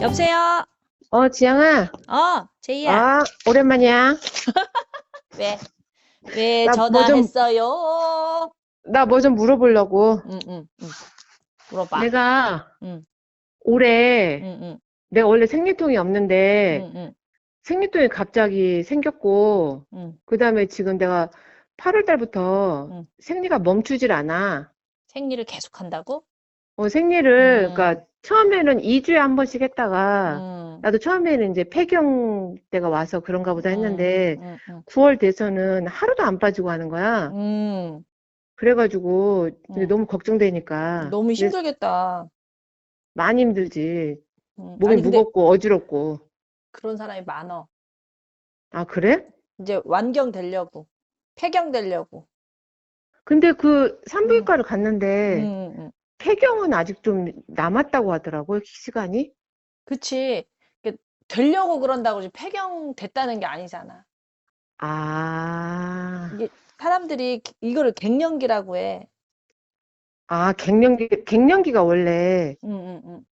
여보세요? 어, 지영아. 어, 제이야. 아, 오랜만이야. 왜? 왜 나 뭐 좀- 전화했어요? 나 뭐 좀 물어보려고. 응, 응, 응. 물어봐. 내가 응, 올해 응, 응, 내가 원래 생리통이 없는데 응, 응, 생리통이 갑자기 생겼고 응. 그다음에 지금 내가 8월 달부터 응. 생리가 멈추질 않아. 생리를 계속 한다고? 어, 생리를 음. 그러니까 처음에는 2주에 한 번씩 했다가 응, 나도 처음에는 이제 폐경 때가 와서 그런가 보다 했는데 응, 응, 9월 돼서는 하루도 안 빠지고 하는 거야. 응. 그래가지고 응. 너무 걱정되니까. 음. 너무 힘들겠다. 많이 힘들지. 응. 몸이 아니, 무겁고 어지럽고. 그런 사람이 많어. 아, 그래? 이제 완경 되려고. 폐경 되려고. 근데 그 산부인과를 음. 갔는데. 폐경은 아직 좀 남았다고 하더라고요, 시간이. 그치. 이게 되려고 그런다고 폐경 됐다는 게 아니잖아. 아, 이게 사람들이 이거를 갱년기라고 해. 아, 갱년기, 갱년기가 원래 응, 응, 응.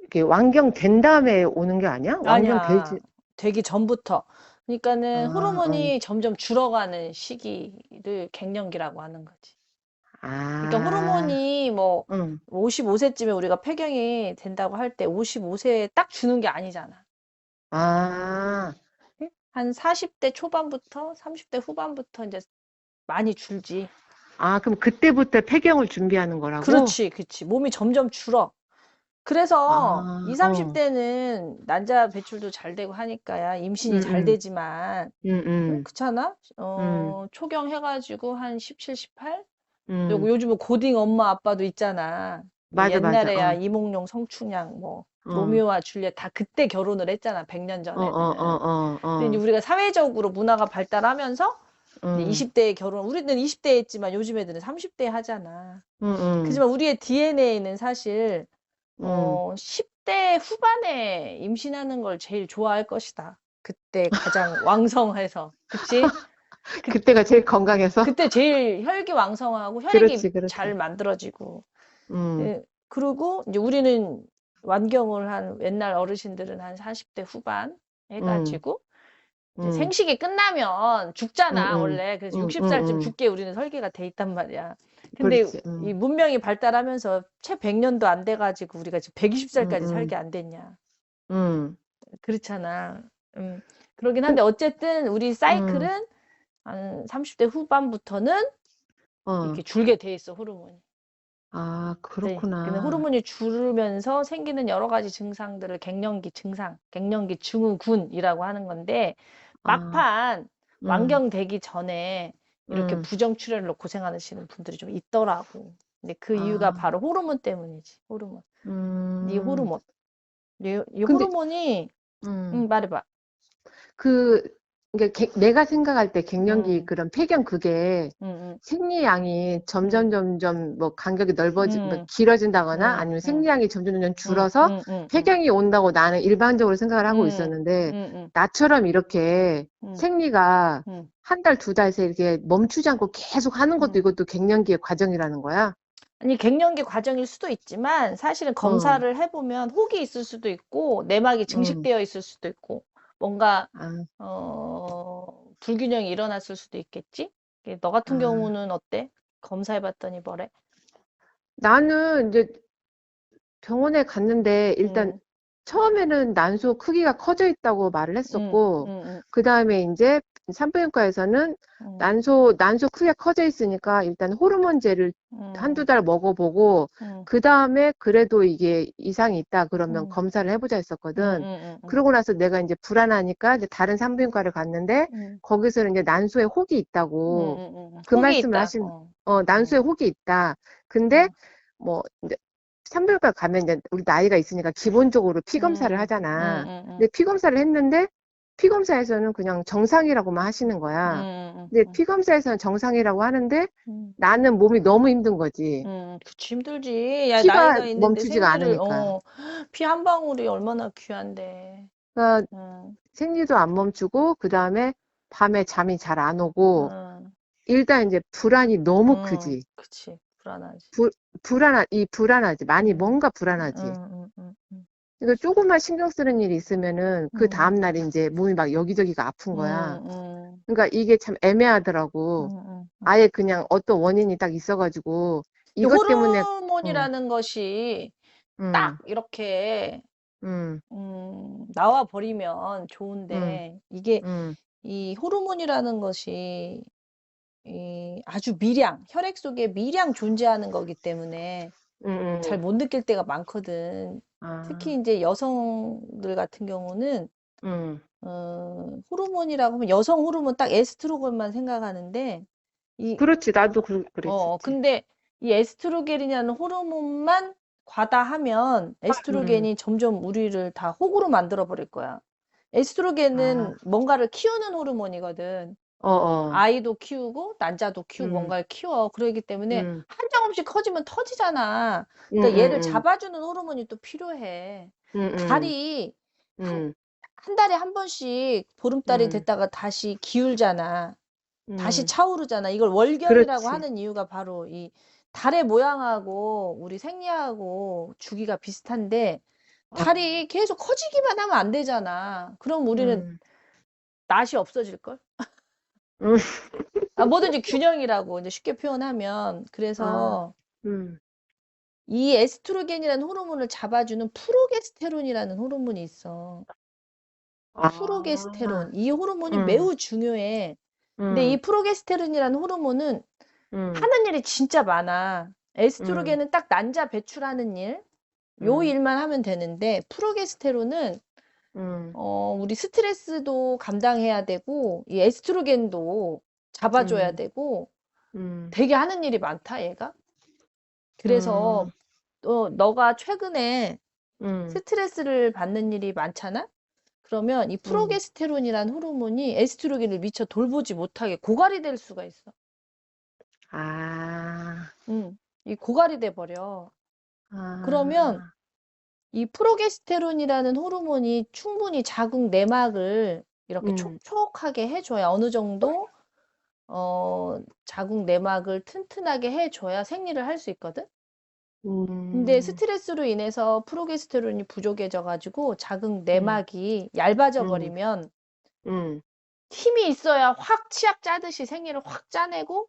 이렇게 완경 된 다음에 오는 게 아니야? 완경 아니야. 되지. 되기 전부터. 그러니까는 아, 호르몬이 점점 줄어가는 시기를 갱년기라고 하는 거지. 그러니까 아, 호르몬이 뭐 응. 55세쯤에 우리가 폐경이 된다고 할 때 55세에 딱 주는 게 아니잖아. 아, 응? 한 40대 초반부터 30대 후반부터 이제 많이 줄지. 아, 그럼 그때부터 폐경을 준비하는 거라고? 그렇지, 그렇지. 몸이 점점 줄어. 그래서 아, 20, 어, 30대는 난자 배출도 잘 되고 하니까야 임신이 응, 잘 응, 되지만 응, 응? 응, 그렇잖아? 응, 어, 초경 해가지고 한 17, 18? 응. 그리고 요즘은 고딩 엄마 아빠도 있잖아. 뭐 맞아, 맞아. 옛날에야 어, 이몽룡, 성춘향, 뭐 어, 로미오와 줄리엣 다 그때 결혼을 했잖아. 100년 어, 어, 어, 전에는. 어, 근데 이제 어, 우리가 사회적으로 문화가 발달하면서 응, 20대에 결혼, 우리는 20대에 했지만 요즘 애들은 30대에 하잖아. 응, 응, 그지만 우리의 DNA는 사실 응. 어, 10대 후반에 임신하는 걸 제일 좋아할 것이다. 그때 가장 왕성해서. 그치? 그, 그때가 제일 건강해서? 그때 제일 혈기 왕성하고 혈액이 그렇지, 그렇지. 잘 만들어지고. 음, 예, 그리고 이제 우리는 완경을 한 옛날 어르신들은 한 40대 후반 음, 해가지고 이제 음, 생식이 끝나면 음, 죽잖아, 음, 원래. 그래서 음, 음, 60살쯤 음. 죽게 우리는 설계가 돼 있단 말이야. 근데 그렇지, 이 음, 문명이 발달하면서 채 100년도 안 돼가지고 우리가 지금 음, 120살까지 음, 살게 안 됐냐. 음. 그렇잖아. 음, 그러긴 그, 한데 어쨌든 우리 음, 사이클은 한 30대 후반부터는 어, 이렇게 줄게 돼 있어, 호르몬이. 아, 네, 근데 그렇구나. 호르몬이 줄으면서 생기는 여러 가지 증상들을 갱년기 증상, 갱년기 증후군이라고 하는 건데 아, 막판 음, 완경되기 전에 이렇게 음, 부정출혈로 고생하시는 분들이 좀 있더라고. 근데 그 이유가 아, 바로 호르몬 때문이지. 호르몬. 이 음. 호르몬. 이, 이 근데, 호르몬이 음, 응, 말해봐. 그, 그러니까 개- 내가 생각할 때 갱년기 응, 그런 폐경 그게 응, 생리량이 점점 응, 점점 뭐 간격이 넓어지, 뭐 응, 길어진다거나 응, 아니면 응, 생리량이 점점 점점 응, 줄어서 폐경이 온다고 나는 일반적으로 생각을 하고 응, 있었는데 나처럼 이렇게 응, 생리가 응, 한 달, 두 달새 이렇게 멈추지 않고 계속 하는 것도 응. 이것도 갱년기의 과정이라는 거야? 아니, 갱년기 과정일 수도 있지만 사실은 응, 검사를 해보면 혹이 있을 수도 있고 내막이 응, 증식되어 있을 수도 있고 뭔가 아, 어, 불균형이 일어났을 수도 있겠지? 이게 너 같은 아. 경우는 어때? 검사해봤더니 뭐래? 나는 이제 병원에 갔는데 일단 응, 처음에는 난소 크기가 커져 있다고 말을 응, 했었고, 응, 응, 그 다음에 이제 산부인과에서는 응, 난소, 난소 크기가 커져 있으니까 일단 호르몬제를 한두 응, 달 먹어보고, 응, 그 다음에 그래도 이게 이상이 있다 그러면 응, 검사를 해보자 응, 했었거든. 응, 응, 응, 그러고 나서 내가 이제 불안하니까 이제 다른 산부인과를 갔는데, 응, 거기서는 이제 난소에 혹이 응, 있다고. 그 혹이 말씀을 있다. 하신, 어, 어, 난소에 응, 혹이 있다. 근데 응, 뭐 이제 산부인과 가면 이제 우리 나이가 있으니까 기본적으로 피 검사를 하잖아. 근데 피 검사를 했는데 피 검사에서는 그냥 정상이라고만 하시는 응, 거야. 응, 근데 응, 피 검사에서는 정상이라고 하는데 응. 나는 몸이 너무 힘든 거지. 음, 그치, 힘들지. 야, 피가 나이가 있는데 멈추지가 생리를, 않으니까. 어, 피한 방울이 얼마나 귀한데. 그러니까 음, 생리도 안 멈추고 그 다음에 밤에 잠이 잘 안 오고 음, 일단 이제 불안이 너무 음, 크지. 그치. 불안하지. 불, 불안하, 이 불안하지. 많이 음, 뭔가 음, 불안하지. 음, 음, 음. 이거 조금만 신경 쓰는 일이 있으면은 그 음. 다음 날 이제 몸이 막 여기저기가 아픈 거야. 음, 음, 그러니까 이게 참 애매하더라고. 음, 음. 아예 그냥 어떤 원인이 딱 있어가지고 이 이것 때문에 호르몬이라는 것이 음, 딱 이렇게 음, 음, 나와 버리면 좋은데 이게 음, 이 호르몬이라는 것이 이 아주 미량, 혈액 속에 미량 존재하는 거기 때문에 음, 잘못 느낄 때가 많거든. 아, 특히 이제 여성들 같은 경우는 음, 어, 호르몬이라고 하면 여성 호르몬 딱 에스트로겐만 생각하는데 이 그렇지. 나도 그, 그랬었지. 어, 근데 이 에스트로겐이라는 호르몬만 과다하면 에스트로겐이 점점 우리를 다 혹으로 만들어 버릴 거야. 에스트로겐은 아. 뭔가를 키우는 호르몬이거든. 어, 어, 아이도 키우고 남자도 키우고 음. 뭔가를 키워. 그러기 때문에 음, 한정없이 커지면 터지잖아. 음, 그러니까 얘를 음, 잡아주는 호르몬이 또 필요해. 음, 음, 달이 음, 한 달에 한 번씩 보름달이 음. 됐다가 다시 기울잖아. 다시 음, 차오르잖아. 이걸 월경이라고 그렇지. 하는 이유가 바로 이 달의 모양하고 우리 생리하고 주기가 비슷한데 달이 계속 커지기만 하면 안 되잖아. 그럼 우리는 음, 낯이 없어질걸? 음. 아, 뭐든지 균형이라고 이제 쉽게 표현하면 그래서 음, 이 에스트로겐이라는 호르몬을 잡아주는 프로게스테론이라는 호르몬이 있어. 아, 프로게스테론. 이 호르몬이 음. 매우 중요해. 근데 음, 이 프로게스테론이라는 호르몬은 음, 하는 일이 진짜 많아. 에스트로겐은 딱 난자 배출하는 일, 요 음. 일만 하면 되는데 프로게스테론은 음, 어, 우리 스트레스도 감당해야 되고 이 에스트로겐도 잡아줘야 음. 되고 음, 되게 하는 일이 많다, 얘가. 그래서 음, 어, 너가 최근에 음, 스트레스를 받는 일이 많잖아? 그러면 이 프로게스테론이란 호르몬이 에스트로겐을 미처 돌보지 못하게 고갈이 될 수가 있어. 아, 음, 이 고갈이 돼 버려. 아, 그러면 이 프로게스테론이라는 호르몬이 충분히 자궁 내막을 이렇게 음. 촉촉하게 해줘야 어느 정도 어, 자궁 내막을 튼튼하게 해줘야 생리를 할 수 있거든. 근데 음, 스트레스로 인해서 프로게스테론이 부족해져 가지고 자궁 내막이 얇아져 음. 버리면 음, 힘이 있어야 확 치약 짜듯이 생리를 확 짜내고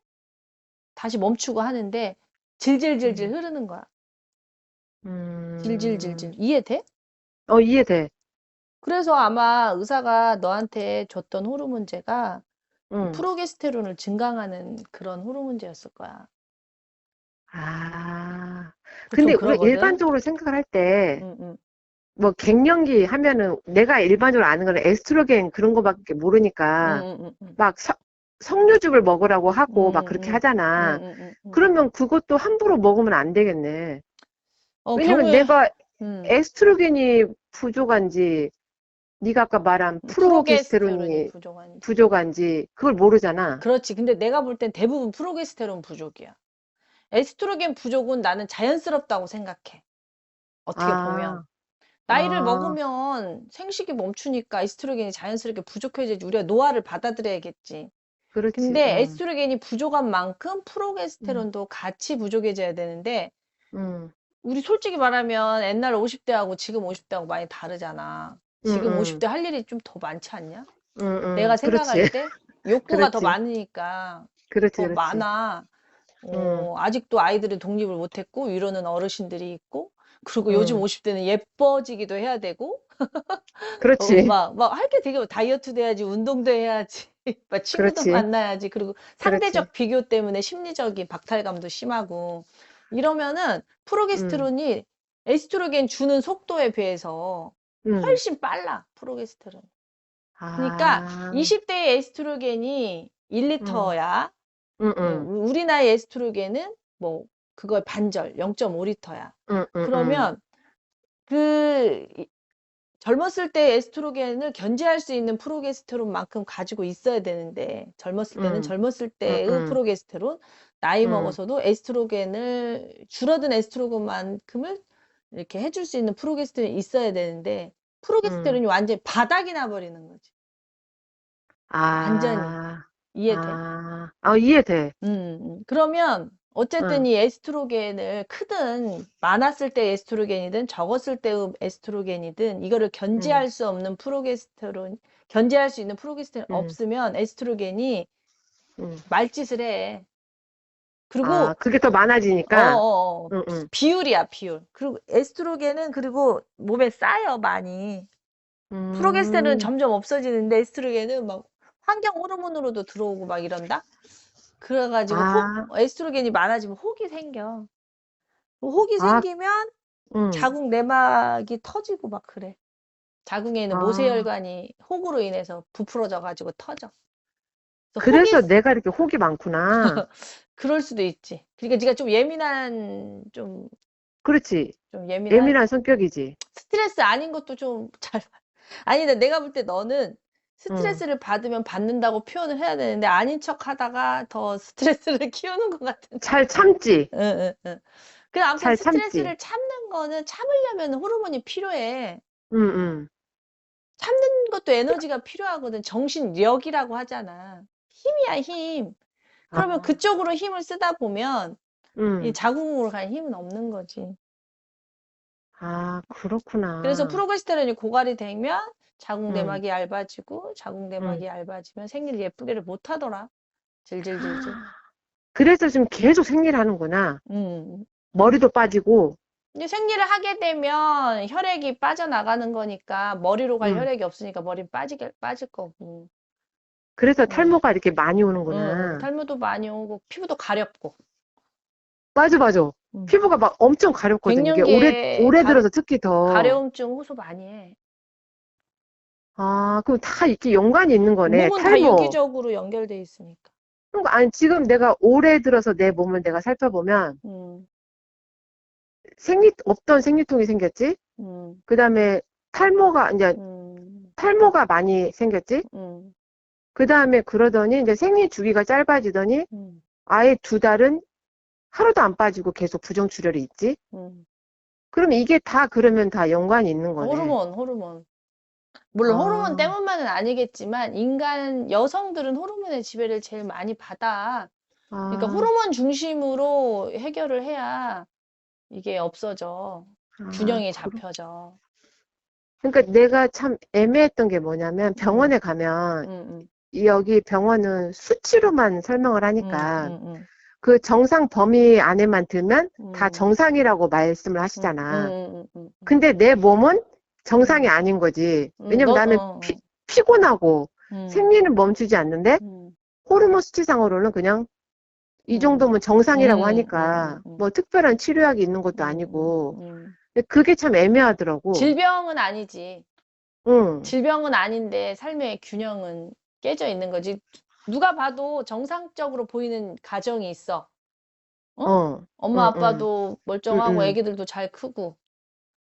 다시 멈추고 하는데 질질질질 음. 흐르는 거야. 음. 질질질질. 이해돼? 어, 이해돼. 그래서 아마 의사가 너한테 줬던 호르몬제가 응. 프로게스테론을 증강하는 그런 호르몬제였을 거야. 아, 좀 근데 우리 그러거든. 일반적으로 생각을 할 때, 응, 응. 뭐, 갱년기 하면은, 내가 일반적으로 아는 거는 에스트로겐 그런 거밖에 모르니까, 응, 응, 응, 막 서- 성류즙을 먹으라고 하고, 막 음, 그렇게 음, 하잖아. 응, 응, 응, 응. 그러면 그것도 함부로 먹으면 안 되겠네. 어, 왜냐면 경우에- 내가 음, 에스트로겐이 부족한지, 네가 아까 말한 프로게스테론이 부족하니. 부족한지, 그걸 모르잖아. 그렇지. 근데 내가 볼 땐 대부분 프로게스테론 부족이야. 에스트로겐 부족은 나는 자연스럽다고 생각해. 어떻게 아, 보면. 나이를 아. 먹으면 생식이 멈추니까 에스트로겐이 자연스럽게 부족해지지. 우리가 노화를 받아들여야겠지. 그렇지. 근데 응, 에스트로겐이 부족한 만큼 프로게스테론도 같이 부족해져야 되는데 응, 우리 솔직히 말하면 옛날 50대하고 지금 50대하고 많이 다르잖아. 지금 응, 응. 50대 할 일이 좀 더 많지 않냐? 응, 응. 내가 생각할 그렇지. 때 욕구가 더 그렇지. 많으니까 그렇지, 더 그렇지. 많아. 어, 아직도 아이들은 독립을 못했고 위로는 어르신들이 있고 그리고 요즘 응. 50대는 예뻐지기도 해야 되고 그렇지. 어, 막, 막 할 게 되게 많아. 다이어트도 해야지, 운동도 해야지, 막 친구도 그렇지. 만나야지. 그리고 상대적 비교 때문에 심리적인 박탈감도 심하고 이러면은 프로게스테론이 에스트로겐 주는 속도에 비해서 응. 훨씬 빨라, 프로게스테론. 그러니까 아. 20대의 에스트로겐이 1리터야. 응, 응, 우리 나이 에스트로겐은 뭐 그거의 반절, 0.5리터야. 응, 응, 그러면 그 이- 젊었을 때 에스트로겐을 견제할 수 있는 프로게스테론만큼 가지고 있어야 되는데 젊었을 때는 음. 젊었을 때의 음, 음. 프로게스테론 나이 음. 먹어서도 에스트로겐을 줄어든 에스트로겐만큼을 이렇게 해줄 수 있는 프로게스테론이 있어야 되는데 프로게스테론이 완전히 바닥이 나버리는 거지. 아. 완전히. 이해돼? 아, 아, 이해돼. 음, 음. 그러면 어쨌든 응. 이 에스트로겐을 크든 많았을 때 에스트로겐이든 적었을 때의 에스트로겐이든 이거를 견제할 수 없는 프로게스테론, 견제할 수 있는 프로게스테론 응. 없으면 에스트로겐이 응. 말짓을 해. 그리고 아, 그게 더 많아지니까. 어, 어, 어. 응, 응. 비율이야, 비율. 그리고 에스트로겐은 그리고 몸에 쌓여 많이. 프로게스테론은 음. 점점 없어지는데 에스트로겐은 막 환경 호르몬으로도 들어오고 막 이런다? 그래가지고 아. 혹- 에스트로겐이 많아지면 혹이 생겨. 혹이 아. 생기면 응. 자궁 내막이 터지고 막 그래. 자궁에 있는 아. 모세혈관이 혹으로 인해서 부풀어져가지고 터져. 그래서 혹이 내가 이렇게 혹이 많구나. 그럴 수도 있지. 그러니까 네가 좀 예민한 좀, 그렇지. 좀 예민한 예민한 성격이지. 스트레스 아닌 것도 좀 잘, 아니, 근데 내가 볼 때 너는 스트레스를 받으면 받는다고 표현을 해야 되는데 아닌 척 하다가 더 스트레스를 키우는 것 같은. 잘 참지. 응, 응, 응. 그래, 아무튼 잘 참지. 스트레스를 참는 거는 참으려면 호르몬이 필요해. 응, 응. 참는 것도 에너지가 필요하거든. 정신력이라고 하잖아. 힘이야, 힘. 그러면 아. 그쪽으로 힘을 쓰다 보면 이 응. 자궁으로 갈 힘은 없는 거지. 아, 그렇구나. 그래서 프로게스테론이 고갈이 되면 자궁 음. 내막이 얇아지고 자궁 내막이 얇아지면 생리를 예쁘게를 못 하더라. 질질질질. 그래서 지금 계속 생리를 하는구나. 음. 머리도 빠지고. 근데 생리를 하게 되면 혈액이 빠져나가는 거니까 머리로 갈 음. 혈액이 없으니까 머리 빠지게 빠질 거고. 그래서 음. 탈모가 이렇게 많이 응, 오는구나. 응. 탈모도 많이 오고 피부도 가렵고. 맞아, 맞아. 음. 피부가 막 엄청 가렵거든. 이게 갱년기에 올해, 올해 가- 들어서 특히 더. 가려움증 호소 많이 해. 아, 그럼 다 이렇게 연관이 있는 거네. 몸은 다 탈모. 유기적으로 연결돼 있으니까. 그러니까 아니, 지금 내가 올해 들어서 내 몸을 내가 살펴보면 음, 생리, 없던 생리통이 생겼지? 음, 그 다음에 탈모가, 이제 음, 탈모가 많이 생겼지? 음, 그 다음에 그러더니 이제 생리 주기가 짧아지더니 음, 아예 두 달은 하루도 안 빠지고 계속 부정출혈이 있지? 음. 그럼 이게 다 그러면 다 연관이 있는 거네. 호르몬, 호르몬. 물론 아. 호르몬 때문만은 아니겠지만 인간 여성들은 호르몬의 지배를 제일 많이 받아. 그러니까 아, 호르몬 중심으로 해결을 해야 이게 없어져. 아, 균형이 잡혀져. 그러니까 내가 참 애매했던 게 뭐냐면 병원에 가면 응, 응, 여기 병원은 수치로만 설명을 하니까 응, 응, 그 정상 범위 안에만 들면 다 음. 정상이라고 말씀을 응, 하시잖아. 응, 응, 응, 응. 근데 내 몸은 정상이 아닌 거지. 음, 왜냐면 너- 나는 어, 어. 피, 피곤하고 응, 생리는 멈추지 않는데 응, 호르몬 수치상으로는 그냥 이 음. 정도면 정상이라고 음, 하니까 음, 음, 음. 뭐 특별한 치료약이 있는 것도 응, 아니고 그게 참 애매하더라고. 질병은 아니지. 응. 질병은 아닌데 삶의 균형은 깨져 있는 거지. 누가 봐도 정상적으로 보이는 가정이 있어. 어? 어. 엄마 응, 응. 아빠도 멀쩡하고 응, 응. 애기들도 잘 크고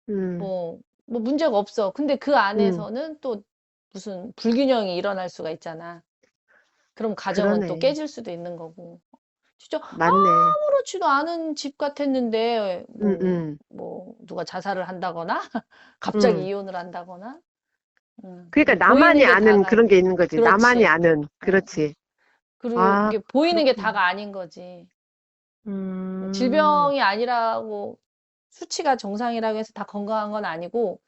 음. 뭐, 뭐 문제가 없어. 근데 그 안에서는 또 무슨 불균형이 일어날 수가 있잖아. 그럼 가정은 또 그러네. 깨질 수도 있는 거고. 진짜 맞네. 아무렇지도 않은 집 같았는데 뭐, 응, 응. 뭐 누가 자살을 한다거나 갑자기 응. 이혼을 한다거나. 음, 그러니까 보이는 나만이 게 아는 다가 그런 게 있는 거지. 그렇지. 나만이 아는. 그렇지. 그리고 아, 이게 보이는 게 그렇구나. 다가 아닌 거지. 음. 질병이 아니라고 수치가 정상이라고 해서 다 건강한 건 아니고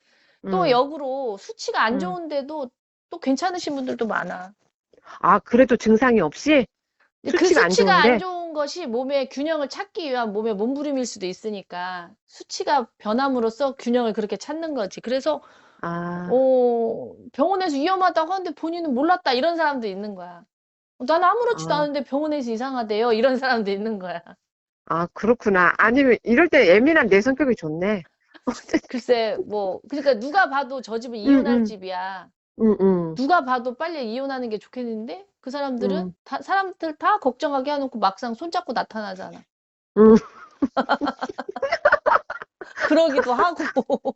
또 음. 역으로 수치가 안 음. 좋은데도 또 괜찮으신 분들도 많아. 아, 그래도 증상이 없이? 근데 그 수치가 안 수치가 안? 좋은 것이 몸의 균형을 찾기 위한 몸의 몸부림일 수도 있으니까 수치가 변함으로써 균형을 그렇게 찾는 거지. 그래서 아, 어, 병원에서 위험하다고 하는데 본인은 몰랐다 이런 사람도 있는 거야. 난 아무렇지도 아. 않은데 병원에서 이상하대요. 이런 사람도 있는 거야. 아, 그렇구나. 아니면 이럴 때 예민한 내 성격이 좋네. 글쎄, 뭐, 그러니까 누가 봐도 저 집은 응, 이혼할 응. 집이야. 응, 응. 누가 봐도 빨리 이혼하는 게 좋겠는데 그 사람들은 응. 다, 사람들 다 걱정하게 해놓고 막상 손잡고 나타나잖아. 응. 그러기도 하고.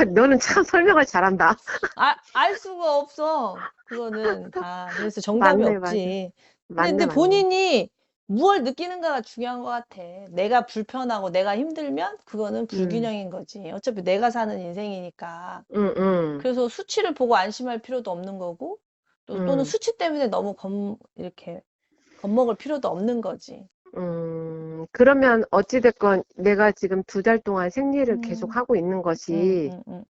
야, 너는 참 설명을 잘한다. 아, 알 수가 없어. 그거는 다. 그래서 정답이 맞네, 없지. 근데, 맞네, 근데 맞네. 본인이 무엇 느끼는가가 중요한 것 같아. 내가 불편하고 내가 힘들면 그거는 불균형인 거지. 어차피 내가 사는 인생이니까. 응, 응. 그래서 수치를 보고 안심할 필요도 없는 거고, 또, 또는 음. 수치 때문에 너무 겁, 이렇게 겁먹을 필요도 없는 거지. 음, 그러면 어찌됐건 내가 지금 두 달 동안 생리를 음. 계속 하고 있는 것이, 음, 음, 음.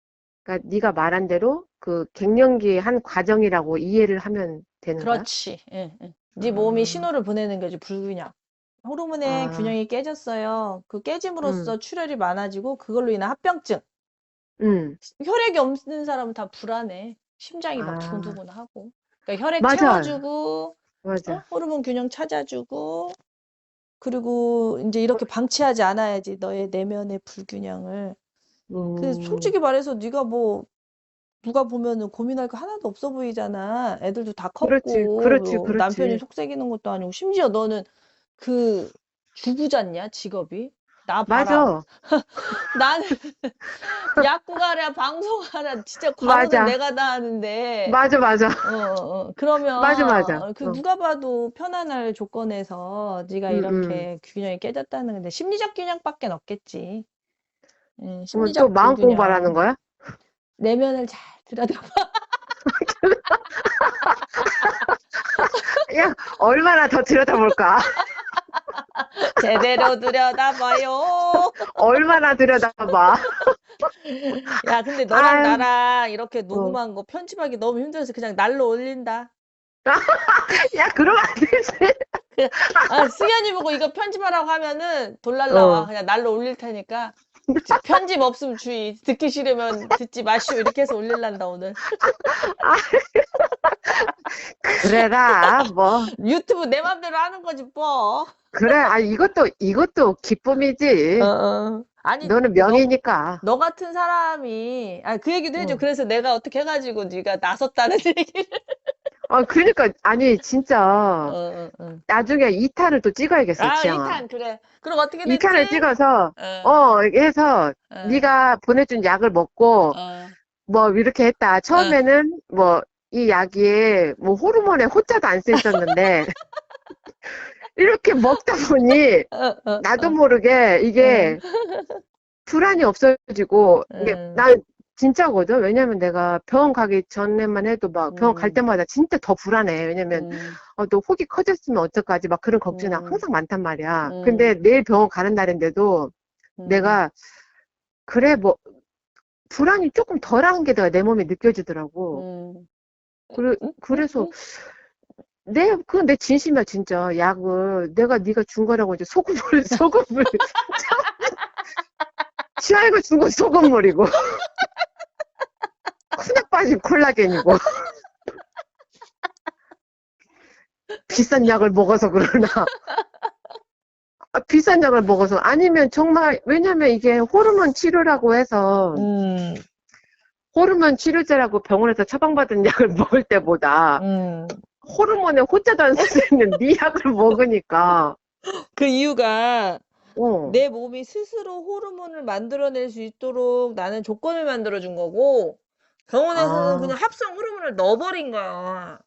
그러니까 네가 말한 대로 그 갱년기의 한 과정이라고 이해를 하면 되는 거야? 그렇지. 예, 예. 네 몸이 아. 신호를 보내는 거지, 불균형. 호르몬의 아. 균형이 깨졌어요. 그 음. 깨짐으로써 출혈이 많아지고 그걸로 인한 합병증. 응, 혈액이 없는 사람은 다 불안해. 심장이 막 아. 두근두근 하고. 그러니까 혈액 맞아요. 채워주고, 어? 맞아. 호르몬 균형 찾아주고, 그리고 이제 이렇게 방치하지 않아야지 너의 내면의 불균형을. 그 음, 솔직히 말해서 네가 뭐 누가 보면은 고민할 거 하나도 없어 보이잖아. 애들도 다 그렇지, 컸고, 그렇지, 뭐 남편이 그렇지. 속썩이는 것도 아니고, 심지어 너는 그 주부잖냐, 직업이? 나 봐라. 맞아. 나는 약국하랴, 방송하랴, 진짜 과로는 맞아. 내가 다 하는데, 맞아, 맞아. 어, 어, 그러면 맞아, 맞아. 어, 그 어. 누가 봐도 편안할 조건에서 네가 음, 이렇게 균형이 깨졌다는 건데 심리적 균형밖에 없겠지. 예, 그러면 또 심리적 마음. 공부하라는 거야? 내면을 잘 들여다봐. 야, 얼마나 더 들여다볼까? 제대로 들여다봐요. 얼마나 들여다봐. 야, 근데 너랑 아유. 어. 나랑 이렇게 녹음한 거 편집하기 너무 힘들어서 그냥 날로 올린다. 야, 그러면 안 되지. 아, 승현이 보고 이거 편집하라고 하면은 돈 날라와. 어. 그냥 날로 올릴 테니까. 편집 없으면 주의. 듣기 싫으면 듣지 마시오. 이렇게 해서 올릴란다, 오늘. 그래라, 뭐. 유튜브 내 맘대로 하는 거지, 뭐. 그래, 아, 이것도, 이것도 기쁨이지. 어, 어. 아니, 너는 명이니까. 너 같은 사람이, 아, 그 얘기도 해줘. 응. 그래서 내가 어떻게 해가지고 네가 나섰다는 얘기를. 아, 그러니까, 아니, 진짜, 어, 어, 어. 나중에 2탄을 또 찍어야겠어, 아, 지영아. 2탄, 그래. 그럼 어떻게 됐지? 2탄을 찍어서, 어, 어, 해서, 어, 네가 보내준 약을 먹고, 어. 뭐, 이렇게 했다. 처음에는, 뭐, 이 약이, 뭐, 호르몬에 호자도 안 쓰였었는데, 이렇게 먹다 보니, 어, 어, 나도 어. 모르게, 이게, 불안이 없어지고, 이게, 음. 난 진짜거든. 왜냐면 내가 병원 가기 전에만 해도 막, 병원 갈 음. 때마다 진짜 더 불안해. 왜냐면, 음, 어, 너 혹이 커졌으면 어떡하지? 막 그런 걱정이 음. 항상 많단 말이야. 음. 근데 내일 병원 가는 날인데도 음. 내가, 그래, 뭐, 불안이 조금 덜한 게 내가 내 몸에 느껴지더라고. 음. 그래, 음, 그래서, 음, 내, 그건 내 진심이야, 진짜. 약을, 내가 네가 준 거라고 이제 소금물, 소금물. 치아이가 준건 소금물이고. 후딱 빠진 콜라겐이고. 비싼 약을 먹어서 그러나. 아, 비싼 약을 먹어서. 아니면 정말, 왜냐면 이게 호르몬 치료라고 해서, 음, 호르몬 치료제라고 병원에서 처방받은 약을 먹을 때보다, 음. 호르몬에 호자도 안 쓰는 네 약을 먹으니까, 그 이유가 어, 내 몸이 스스로 호르몬을 만들어낼 수 있도록 나는 조건을 만들어준 거고, 병원에서는 아. 그냥 합성 호르몬을 넣어버린 거야.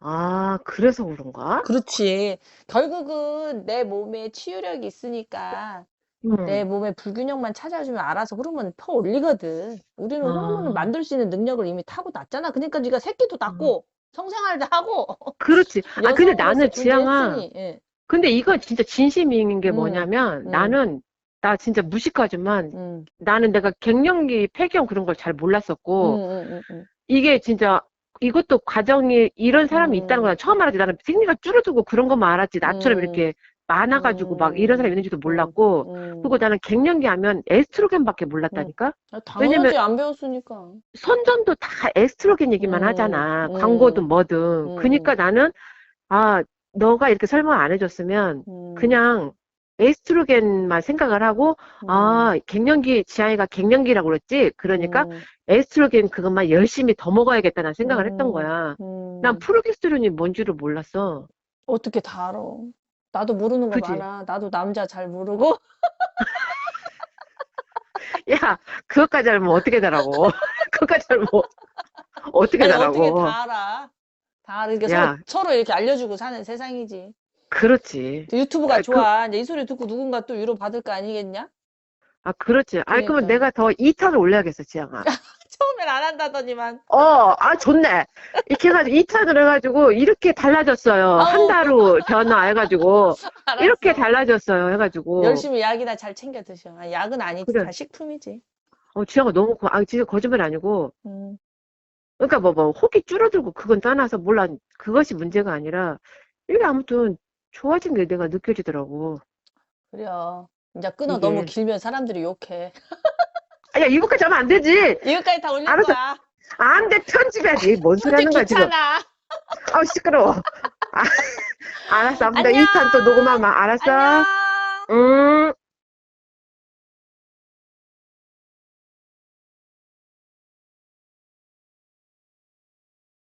아, 그래서 그런가? 그렇지. 결국은 내 몸에 치유력이 있으니까 음. 내 몸의 불균형만 찾아주면 알아서 호르몬을 펴 올리거든. 우리는 호르몬을 아. 만들 수 있는 능력을 이미 타고났잖아. 그러니까 네가 새끼도 낳고 성생활도 하고 그렇지. 아, 근데 나는 여성으로서 지향아, 존재했으니, 예. 근데 이건 진짜 진심인 게 음, 뭐냐면, 음. 나는, 나 진짜 무식하지만, 음, 나는 내가 갱년기, 폐경 그런 걸 잘 몰랐었고, 음, 음, 음, 음. 이게 진짜, 이것도 과정이, 이런 사람이 있다는 건 처음 알았지. 나는 생리가 줄어들고 그런 것만 알았지. 나처럼 음. 이렇게 많아가지고 막 이런 사람이 있는지도 몰랐고, 음. 그리고 나는 갱년기 하면 에스트로겐밖에 몰랐다니까? 아, 왜냐면- 안 배웠으니까. 선전도 다 에스트로겐 얘기만 음, 하잖아. 음. 광고든 뭐든. 음, 그러니까 나는, 아, 너가 이렇게 설명 안 해줬으면, 음, 그냥 에스트로겐만 생각을 하고, 음, 아, 갱년기, 지아이가 갱년기라고 그랬지? 그러니까 음, 에스트로겐 그것만 열심히 더 먹어야겠다는 생각을 했던 음, 거야. 음. 난 프로게스테론이 뭔 줄을 몰랐어. 어떻게 다 알아? 나도 모르는 거 그지? 많아. 나도 남자 잘 모르고. 야, 그것까지 알면 어떻게 되라고. 그것까지 알면 어떻게 아니, 되라고. 어떻게 다 알아? 다. 그러니까 야. 서로, 서로 이렇게 알려주고 사는 세상이지. 그렇지. 유튜브가 아, 그- 좋아. 이제 이 소리 듣고 누군가 또 위로 받을 거 아니겠냐? 아, 그렇지. 아니, 그러면 그러니까. 내가 더 2탄을 올려야겠어, 지양아. 처음엔 안 한다더니만. 어, 아, 좋네. 이렇게 해가지고, 2탄을 해가지고, 이렇게 달라졌어요. 한 아우. 달후 전화해가지고, 알았어. 이렇게 달라졌어요. 해가지고. 열심히 약이나 잘 챙겨 드셔. 아, 약은 아니지. 그래. 다 식품이지. 어, 지아가 너무, 고, 아, 진짜 거짓말 아니고. 음. 그러니까 뭐, 뭐, 혹이 줄어들고 그건 떠나서 몰라. 그것이 문제가 아니라, 이게 아무튼 좋아진 게 내가 느껴지더라고. 그래요. 이제 끊어. 이게- 너무 길면 사람들이 욕해. 아, 야, 이거까지 하면 안 되지. 이거까지 다 올릴 알았어. 거야. 안 돼, 편집해야지. 뭔 소리 하는 거야, 지금. 귀찮아. 아, 시끄러워. 아, 알았어. 아무튼 안녕. 2탄 또 녹음하면 알았어. 안녕. 음.